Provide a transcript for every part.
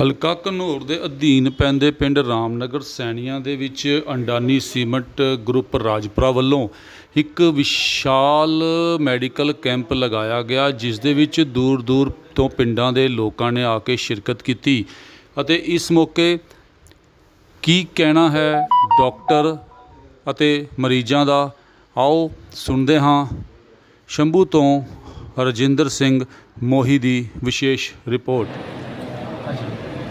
ਹਲਕਾ ਘਨੌਰ ਦੇ ਅਧੀਨ ਪੈਂਦੇ ਪਿੰਡ ਰਾਮਨਗਰ ਸੈਣੀਆਂ ਦੇ ਵਿੱਚ ਅੰਡਾਨੀ ਸੀਮਟ ਗਰੁੱਪ ਰਾਜਪੁਰਾ ਵੱਲੋਂ ਇੱਕ ਵਿਸ਼ਾਲ ਮੈਡੀਕਲ ਕੈਂਪ ਲਗਾਇਆ ਗਿਆ, ਜਿਸ ਦੇ ਵਿੱਚ ਦੂਰ ਦੂਰ ਤੋਂ ਪਿੰਡਾਂ ਦੇ ਲੋਕਾਂ ਨੇ ਆ ਕੇ ਸ਼ਿਰਕਤ ਕੀਤੀ ਅਤੇ ਇਸ ਮੌਕੇ ਕੀ ਕਹਿਣਾ ਹੈ ਡਾਕਟਰ ਅਤੇ ਮਰੀਜ਼ਾਂ ਦਾ ਆਓ ਸੁਣਦੇ ਹਾਂ ਸ਼ੰਭੂ ਤੋਂ ਰਜਿੰਦਰ ਸਿੰਘ ਮੋਹੀ ਦੀ ਵਿਸ਼ੇਸ਼ ਰਿਪੋਰਟ। ਹਾਂਜੀ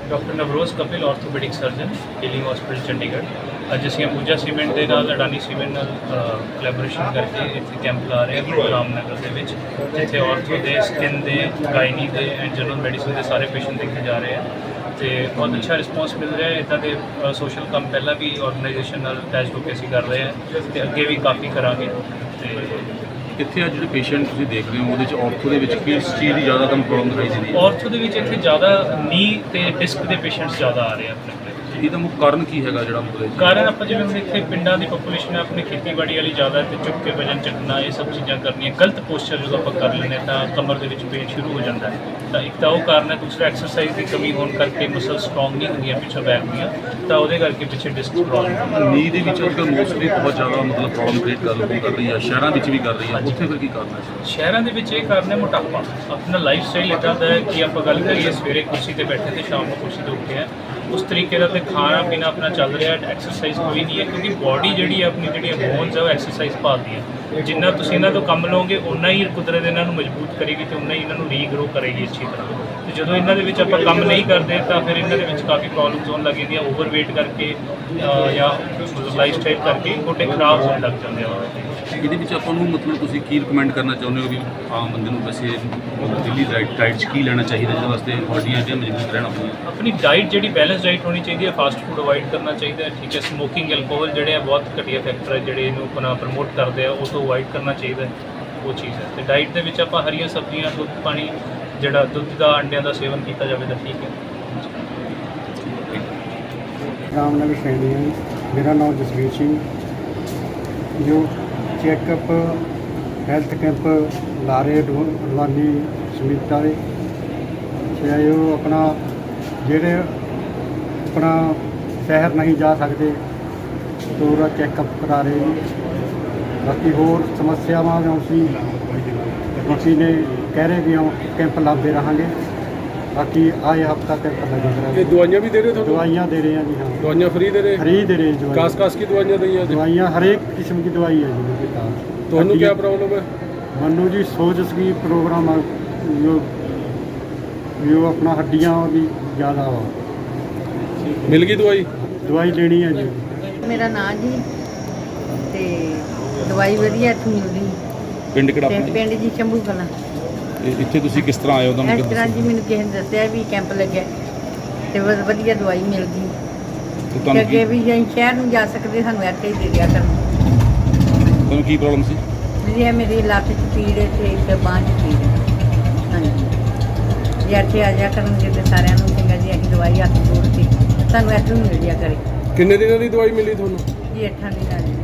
doctor Navroz Kapil orthopaedic surgeon healing hospital Chandigarh. ਅੱਜ ਅਸੀਂ ਪੂਜਾ ਸੀਮੈਂਟ ਦੇ ਨਾਲ, ਅਡਾਨੀ ਸੀਮੈਂਟ ਨਾਲ ਕੋਲੈਬੋਰੇਸ਼ਨ ਕਰਕੇ ਇੱਥੇ ਕੈਂਪ ਲਾ ਰਹੇ ਹਾਂ, ਰਾਮਨਗਰ ਦੇ ਵਿੱਚ, ਜਿੱਥੇ ਆਰਥੋ ਦੇ ਸਕਿਨ ਦੇ ਗਾਇਨੀ ਦੇ ਐਂਡ ਜਨਰਲ ਮੈਡੀਸਨ ਦੇ ਸਾਰੇ ਪੇਸ਼ੈਂਟ ਦੇਖੇ ਜਾ ਰਹੇ ਆ ਤੇ ਬਹੁਤ ਅੱਛਾ ਰਿਸਪੌਂਸ ਮਿਲ ਰਿਹਾ ਹੈ। ਇੱਦਾਂ ਦੇ ਸੋਸ਼ਲ ਕੰਮ ਪਹਿਲਾਂ ਵੀ ਆਰਗੇਨਾਈਜੇਸ਼ਨ ਨਾਲ ਅਟੈਚ ਹੋ ਕੇ ਅਸੀਂ ਕਰ ਰਹੇ ਹਾਂ ਤੇ ਅੱਗੇ ਵੀ ਕਾਫੀ ਕਰਾਂਗੇ। ਤੇ ਇੱਥੇ ਆ ਜਿਹੜੇ ਪੇਸ਼ੈਂਟ ਤੁਸੀਂ ਦੇਖ ਰਹੇ ਹੋ ਉਹਦੇ ਚ ਆਰਥੋ ਦੇ ਵਿੱਚ ਕਿਸ ਚੀਜ਼ ਦੀ ਜ਼ਿਆਦਾ ਤੁਹਾਨੂੰ ਪ੍ਰੋਬਲਮ ਦਿਖਾਈ ਦਿੰਦੀ ਹੈ? ਆਰਥੋ ਦੇ ਵਿੱਚ ਇੱਥੇ ਜ਼ਿਆਦਾ ਨੀ ਤੇ ਡਿਸਕ ਦੇ ਪੇਸ਼ੈਂਟਸ ਜ਼ਿਆਦਾ ਆ ਰਹੇ ਆ ਆਪਣੇ ਇਹਦਾ ਮੁੱਖ ਕਾਰਨ ਕੀ ਹੈਗਾ ਜਿਹੜਾ ਇਹ- ਕਾਰਨ ਆਪਾਂ ਜਿਵੇਂ ਹੁਣ ਇੱਥੇ ਪਿੰਡਾਂ ਦੀ ਪੋਪੂਲੇਸ਼ਨ ਹੈ ਆਪਣੀ ਖੇਤੀਬਾੜੀ ਵਾਲੀ ਜ਼ਿਆਦਾ ਤੇ ਚੁੱਕ ਕੇ ਵਜਨ ਚੱਕਣਾ ਇਹ ਸਭ ਚੀਜ਼ਾਂ ਕਰਨੀਆਂ ਗਲਤ ਪੋਸਚਰ ਜਦੋਂ ਆਪਾਂ ਕਰ ਲੈਂਦੇ ਤਾਂ ਕਮਰ ਦੇ ਵਿੱਚ ਪੇਨ ਸ਼ੁਰੂ ਹੋ ਜਾਂਦਾ ਹੈ। ਤਾਂ ਇੱਕ ਤਾਂ ਉਹ ਕਾਰਨ ਹੈ ਦੂਸਰਾ ਐਕਸਰਸਾਈਜ਼ ਦੀ ਕਮੀ ਹੋਣ ਕਰਕੇ ਮਸਲ ਸਟਰੋਂਗ ਨਹੀਂ ਹੁੰਦੀਆਂ ਪਿੱਛੇ ਬੈਕ ਦੀਆਂ ਤਾਂ ਉਹਦੇ ਕਰਕੇ ਪਿੱਛੇ ਡਿਸਕ ਪ੍ਰੋਬਲਮ ਨੀ ਦੇ ਵਿੱਚ ਅੱਜਕੱਲ ਮੋਸਟਲੀ ਬਹੁਤ ਜ਼ਿਆਦਾ ਮਤਲਬ ਪ੍ਰੋਬਲਮ ਕ੍ਰੀਏਟ ਕਰ ਲੋਕਾਂ ਕਰ ਰਹੀ ਹੈ ਸ਼ਹਿਰਾਂ ਵਿੱਚ ਵੀ ਕਰ ਰਹੀ ਹੈ ਉੱਥੇ ਫਿਰ ਕੀ ਕਰਨਾ ਹੈ? ਸ਼ਹਿਰਾਂ ਦੇ ਵਿੱਚ ਇਹ ਕਾਰਨ ਹੈ ਮੋਟਾਪਾ। ਆਪਣਾ ਲਾਈਫ ਸਟਾਈਲ ਇਦਾਂ ਦਾ ਹੈ ਕਿ ਆਪਾਂ ਗੱਲ ਕਰੀਏ ਸਵੇਰੇ ਕੁਰਸੀ ਤੇ ਬੈਠੇ ਤੇ ਸ਼ਾਮ ਨੂੰ ਕੁਰਸੀ ਤੇ ਉੱਠੇ ਆ ਉਸ ਤਰੀਕੇ ਦਾ ਤੇ ਖਾਣਾ ਪੀਣਾ ਆਪਣਾ ਚੱਲ ਰਿਹਾ ਐਕਸਰਸਾਈਜ਼ ਕੋਈ ਨਹੀਂ ਹੈ ਕਿਉਂਕਿ ਬਾਡੀ ਜਿਹੜੀ ਹੈ ਆਪਣੀ ਜਿਹੜੀ ਬੋਨਸ ਹੈ ਉਹ ਐਕਸਰਸਾਈਜ਼ ਭਾਲਦੀ ਹੈ। ਜਿੰਨਾ ਤੁਸੀਂ ਇਹਨਾਂ ਤੋਂ ਕੰਮ ਲਓਗੇ ਉਨਾ ਹੀ ਕੁਦਰਤ ਇਹਨਾਂ ਨੂੰ ਮਜ਼ਬੂਤ ਕਰੇਗੀ ਤੇ ਉਨਾ ਹੀ ਇਹਨਾਂ ਨੂੰ ਰੀਗਰੋ ਕਰੇਗੀ ਅੱਛੀ ਤਰ੍ਹਾਂ। ਤੇ ਜਦੋਂ ਇਹਨਾਂ ਦੇ ਵਿੱਚ ਆਪਾਂ ਕੰਮ ਨਹੀਂ ਕਰਦੇ ਤਾਂ ਫਿਰ ਇਹਨਾਂ ਦੇ ਵਿੱਚ ਕਾਫੀ ਪ੍ਰੋਬਲਮਸ ਹੋਣ ਲੱਗ ਜਾਂਦੀਆਂ ਓਵਰਵੇਟ ਕਰਕੇ ਜਾਂ ਲਾਈਫ ਸਟਾਈਲ ਕਰਕੇ ਗੋਡੇ ਖਰਾਬ ਹੋਣ ਲੱਗ ਜਾਂਦੇ ਆ। ਇਹਦੇ ਵਿੱਚ ਆਪਾਂ ਨੂੰ ਮਤਲਬ ਤੁਸੀਂ ਕੀ ਰეკਮੈਂਡ ਕਰਨਾ ਚਾਹੁੰਦੇ ਹੋ ਵੀ ਆਮ ਬੰਦੇ ਨੂੰ ਵੈਸੇ ਦਿੱਲੀ ਡਾਈਟ ਡਾਈਟ 'ਚ ਕੀ ਲੈਣਾ ਚਾਹੀਦਾ ਜਿਹਦੇ ਵਾਸਤੇ ਬਾਡੀਆਂ ਜਿਹੜੀਆਂ ਮਜ਼ਬੂਤ ਰਹਿਣ ਆਪਣੀ ਡਾਈਟ ਜਿਹੜੀ ਬੈਲੈਂਸ ਡਾਈਟ ਹੋਣੀ ਚਾਹੀਦੀ ਹੈ ਫਾਸਟ ਫੂਡ ਅਵੋਇਡ ਕਰਨਾ ਚਾਹੀਦਾ ਹੈ, ਠੀਕ ਹੈ ਸਮੋਕਿੰਗ ਐਲਕੋਹਲ ਜਿਹੜੇ ਆ ਬਹੁਤ ਘਟੀਆ ਫੈਕਟਰ ਹੈ, ਜਿਹੜੇ ਇਹਨੂੰ ਆਪਣਾ ਪ੍ਰਮੋਟ ਕਰਦੇ ਆ, ਉਹ ਤੋਂ ਅਵਾਇਡ ਕਰਨਾ ਚਾਹੀਦਾ ਹੈ, ਉਹ ਚੀਜ਼ ਹੈ। ਤੇ ਡਾਈਟ ਦੇ ਵਿੱਚ ਆਪਾਂ ਹਰੀਆਂ ਸਬਜ਼ੀਆਂ, ਦੁੱਧ, ਪਾਣੀ ਜਿਹੜਾ ਦੁੱਧ ਦਾ ਅੰਡਿਆਂ ਦਾ ਸੇਵਨ ਕੀਤਾ ਜਾਵੇ ਤਾਂ ਠੀਕ ਹੈ। ਰਾਮਨਗਰ ਸ਼ੈਣੀ ਮੇਰਾ ਨਾਮ ਜਸਵੀਰ ਸਿੰਘ। ਜੋ ਚੈੱਕਅਪ ਹੈਲਥ ਕੈਂਪ ਲਾਰੇ ਲਾਨੀ ਸਮੀਤਾ ਦੇ ਚਾਹੇ ਉਹ ਆਪਣਾ ਜਿਹੜੇ ਆਪਣਾ ਸ਼ਹਿਰ ਨਹੀਂ ਜਾ ਸਕਦੇ। ਪੂਰਾ ਚੈੱਕਅਪ ਕਰਾ ਰਹੇ। ਜੀ ਬਾਕੀ ਹੋਰ ਸਮੱਸਿਆਵਾਂ ਜੋ ਅਸੀਂ ਅਸੀਂ ਨੇ ਕਹਿ ਰਹੇ ਵੀ ਹਾਂ ਕੈਂਪ ਲਾਉਂਦੇ ਰਹਾਂਗੇ। ਬਾਕੀ ਆਏ ਹਫਤਾ ਕੈਂਪ ਲੱਗੇਗਾ ਇਹ ਦਵਾਈਆਂ ਵੀ ਦੇ ਰਹੇ ਹੋ ਤੁਹਾਨੂੰ? ਦਵਾਈਆਂ ਦੇ ਰਹੇ ਹਾਂ ਜੀ ਹਾਂ। ਦਵਾਈਆਂ ਫ੍ਰੀ ਦੇ ਰਹੇ? ਫਰੀ ਦੇ ਰਹੇ ਦਵਾਈ ਕਾਸ ਕਾਸ ਕੀ ਦਵਾਈਆਂ ਦਈਆਂ ਜੀ ਦਵਾਈਆਂ ਹਰੇਕ ਕਿਸਮ ਦੀ ਦਵਾਈ ਹੈ ਜੀ ਮੇਰੇ ਤੁਹਾਨੂੰ ਕੀ ਪ੍ਰੋਬਲਮ ਹੈ? ਮੈਨੂੰ ਜੀ ਸੋਜ ਸਕੀ ਪ੍ਰੋਗਰਾਮ ਆ ਜੋ ਜੋ ਆਪਣਾ ਹੱਡੀਆਂ ਦੀ ਜ਼ਿਆਦਾ ਵਾ। ਮਿਲ ਗਈ ਦਵਾਈ? ਦਵਾਈ ਲੈਣੀ ਹੈ ਜੀ। ਮੇਰਾ ਨਾਂ ਜੀ ਤੇ ਦਵਾਈ ਵਧੀਆ ਇੱਥੋਂ ਮਿਲਦੀ। ਪਿੰਡ ਕਿਹੜਾ ਤੇ ਆਪਣਾ? ਪਿੰਡ ਜੀ ਸ਼ੰਭੂ ਕਲਾਂ। ਇਹ- ਇੱਥੇ ਤੁਸੀਂ ਕਿਸ ਤਰ੍ਹਾਂ ਆਏ ਹੋ? ਤੁਹਾਨੂੰ ਇਸ ਤਰ੍ਹਾਂ ਜੀ ਮੈਨੂੰ ਕਿਸੇ ਨੇ ਦੱਸਿਆ ਵੀ ਕੈਂਪ ਲੱਗਿਆ ਤੇ ਵਧ- ਵਧੀਆ ਦਵਾਈ ਮਿਲਦੀ ਤੇ ਤੇ ਤੁਹਾਨੂੰ ਅੱਗੇ ਕੀ ਵੀ ਜੇ ਸ਼ਹਿਰ ਨੂੰ ਜਾ ਸਕਦੇ ਸਾਨੂੰ ਇੱਥੇ ਹੀ ਦੇ ਦਿਆ ਕਰਨ ਤੁਹਾਨੂੰ ਕੀ ਪ੍ਰੋਬਲਮ ਸੀ? ਜਿਹੜੀ ਇਹ ਮੇਰੀ ਲੱਤ 'ਚ ਪੀੜ ਹੈ ਤੇ ਇੱਕ ਬਾਂਹ 'ਚ ਪੀੜ ਹੈ। ਹਾਂਜੀ। ਜੇ ਇੱਥੇ ਆ ਜਾ ਕਰਨਗੇ ਤੇ ਸਾਰਿਆਂ ਨੂੰ ਚੰਗਾ ਜੀ ਅਸੀਂ ਦਵਾਈ ਹੱਥ ਜੋੜ ਕੇ ਸਾਨੂੰ ਇੱਥੋਂ ਹੀ ਮਿਲ ਜਾ ਕਰੇ। ਕਿੰਨੇ ਦਿਨਾਂ ਦੀ ਦਵਾਈ ਮਿਲੀ ਤੁਹਾਨੂੰ? ਜੀ ਅੱਠਾਂ ਦੀ। ਨਾਲ